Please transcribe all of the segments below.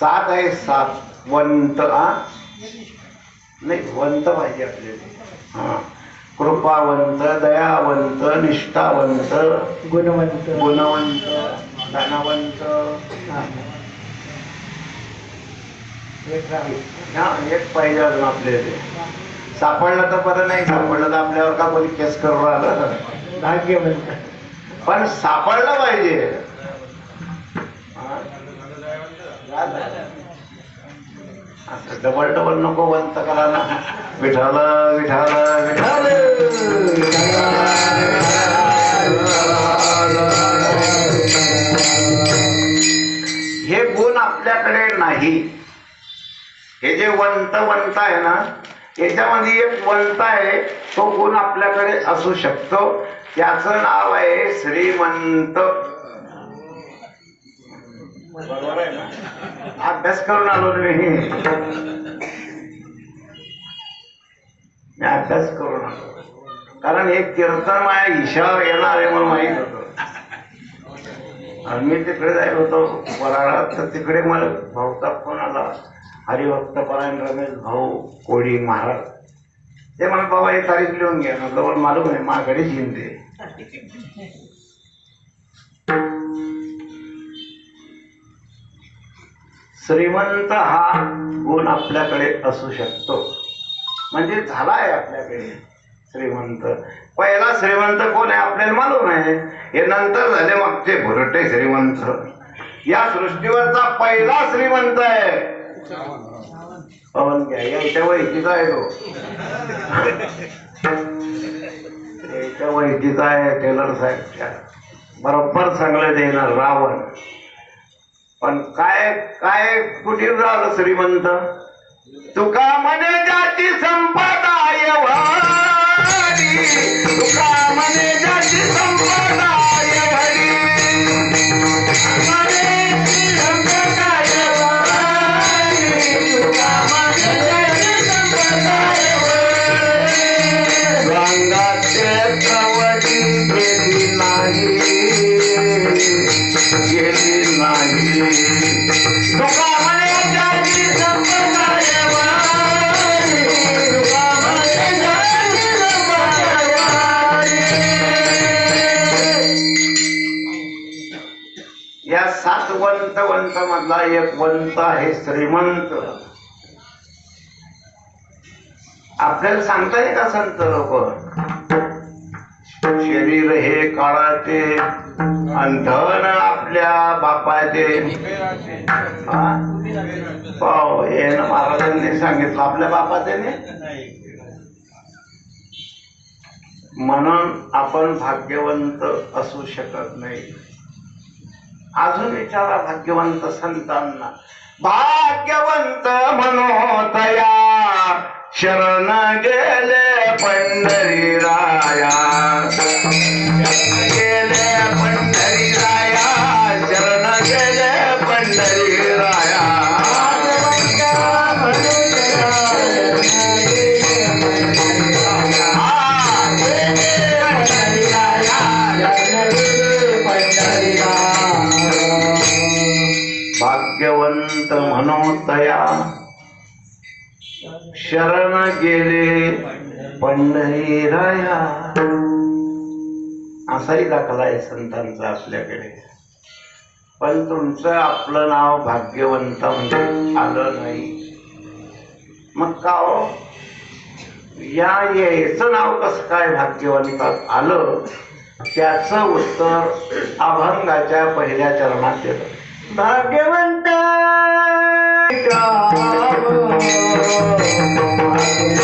सात आहे सात. वंत आ नाही वंत पाहिजे आपल्याला. हा. कृपावंत दयावंत निष्ठावंत गुणवंत. गुणवंत धनवंत. हा. एक पाहिजे अजून आपल्याला. ते. सापडलं तर बरं नाही सापडलं तर आपल्यावर का कोणी केस करून राहिलं? भाग्यवंत. पण सापडलं पाहिजे हा? झालं. असं डबल डबल नको वंत करा ना. विठाल विठाल विठाल. हे गुण आपल्याकडे नाही. हे जे वंत वंत आहे ना याच्यामध्ये एक वंत आहे तो गुण आपल्याकडे असू शकतो. त्याचं नाव आहे श्रीमंत बरोबर आहे ना अभ्यास करून आलो रे. मी अभ्यास करून आलो. कारण एक कीर्तन माझ्या ईशावर येणार आहे मला माहीत होतं. आणि मी तिकडे जायला होतो. वराळात तर तिकडे मला भाऊचा फोन आला. हरिभक्त परायण रमेश भाऊ कोळी महाराज. ते म्हणा बाबा हे तारीख लिहून घ्या म्हटलं मला मालूम आहे माझ्याकडे जिंते श्रीमंत हा गुण आपल्याकडे असू शकतो. म्हणजे झाला आहे आपल्याकडे श्रीमंत. पहिला श्रीमंत कोण आहे? आपल्याला मालूम आहे. हे नंतर झाले मागचे भुरटे श्रीमंत. या सृष्टीवरचा पहिला श्रीमंत आहे. पवन घ्या. याच्या वैकीचा आहे तो. याच्या वैकीचा आहे टेलर साहेबच्या बरोबर चांगलं देणार. रावण. पण काय काय कुठे झालं श्रीमंत? तुका म्हणे जाती संपदा वारी. तुका म्हणे जाती संपदा वारी. मधला एक पंत आहे श्रीमंत. आपल्याला सांगता येईल का संत लोक? शरीर हे काळाचे अंधन धन आपल्या बापाचे. पाव हे ना महाराजांनी सांगितलं आपल्या बापाचे म्हणून आपण भाग्यवंत असू शकत नाही. अजून विचारा भाग्यवंत संतांना. भाग्यवंत मनोतया शरण गेले पंढरी राया गेले पंढरी राया शरण गेले पंढरी राया शरण गेले पंढरीराया असाही दाखला आहे संतांचा आपल्याकडे. पण तुमचं आपलं नाव भाग्यवंत म्हणजे आलं नाही. मग का हो? या याचं नाव कसं काय भाग्यवंतात आलं? त्याचं उत्तर अभंगाच्या पहिल्या चरणात येतं. भाग्यवंत! भाग्यवंता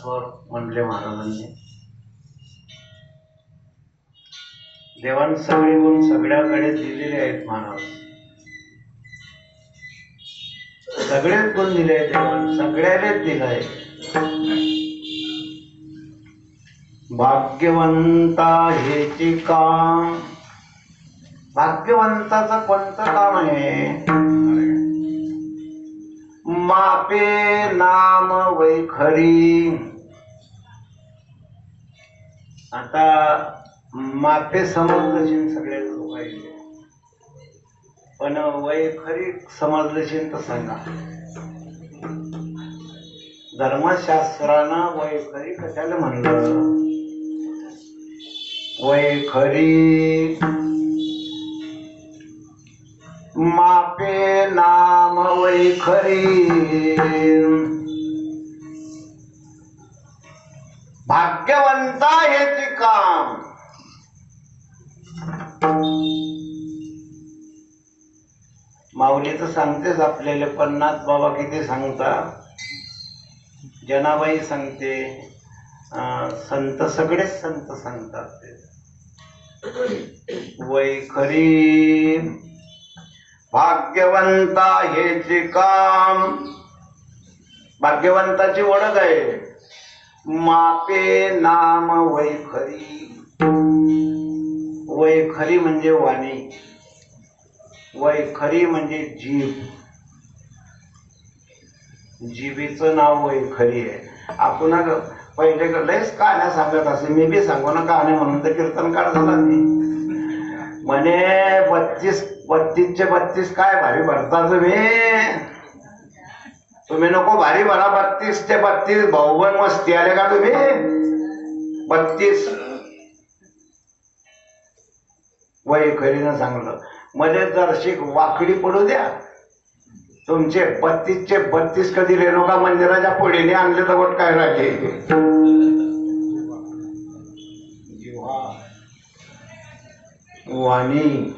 स्वर म्हणले महाराजांनी. देवान गुण सगळ्याकडे दिलेले आहेत महाराज. सगळेच गुण दिले आहेत देवान सगळ्यालेच दिलाय भाग्यवंता हेची काम भाग्यवंताचं कोणतं काम आहे? मापे नाम वैखरी. आता मापे समजलशीन सगळे लोक पाहिजे पण वैखरी समजलशीन तर सांगा. धर्मशास्त्रानं वैखरी कशाला म्हणलं? वैखरी मापे नाम वैखरी भाग्यवंता हेचे काम. माऊली तर सांगतेच आपल्याला पन्नास बाबा किती सांगता? जनाबाई सांगते संत सगळेच संत सांगतात ते. वैखरी भाग्यवंता हेचे काम भाग्यवंताची ओळख आहे. मापे नाम वैखरी. वैखरी म्हणजे वाणी. वैखरी म्हणजे जीभ जीबीचं नाव वैखरी आहे. आपण पहिले लयच कहाण्या सांगत असे. मी बी सांगू ना कहाण्या म्हणून तर कीर्तन काढ झाला मी म्हणे बत्तीस बत्तीसचे बत्तीस काय भारी भरता तुम्ही. तुम्ही नको भारी भरा बत्तीस ते बत्तीस भाऊबन मस्ती आले का तुम्ही? बत्तीस. वैखरीनं सांगलं मध्ये जरशी वाकडी पडू द्या. तुमचे बत्तीसचे बत्तीस कधी रेणुका मंदिराच्या पुढेने आणले तर गोट काय राखे वाणी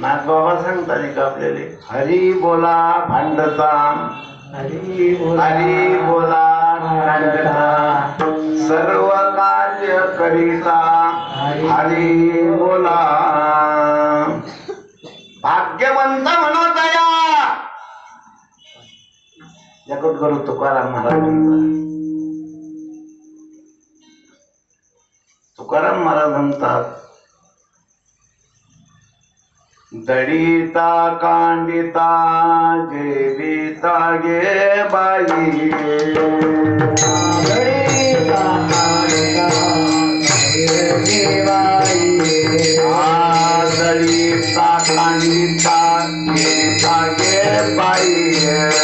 नाथ बाबा सांगतात का आपल्याला हरी बोला भांडता. हरी बोला हरी बोला भांडता. सर्व कार्य करिता. हरी बोला. भाग्यवंत म्हणत या जगत गुरु तुकाराम महाराज तुकाराम महाराज म्हणतात दडिता कांडिता जेविता गे बाई. दडिता कांडिता गे कांडिता जेविता गे बाई.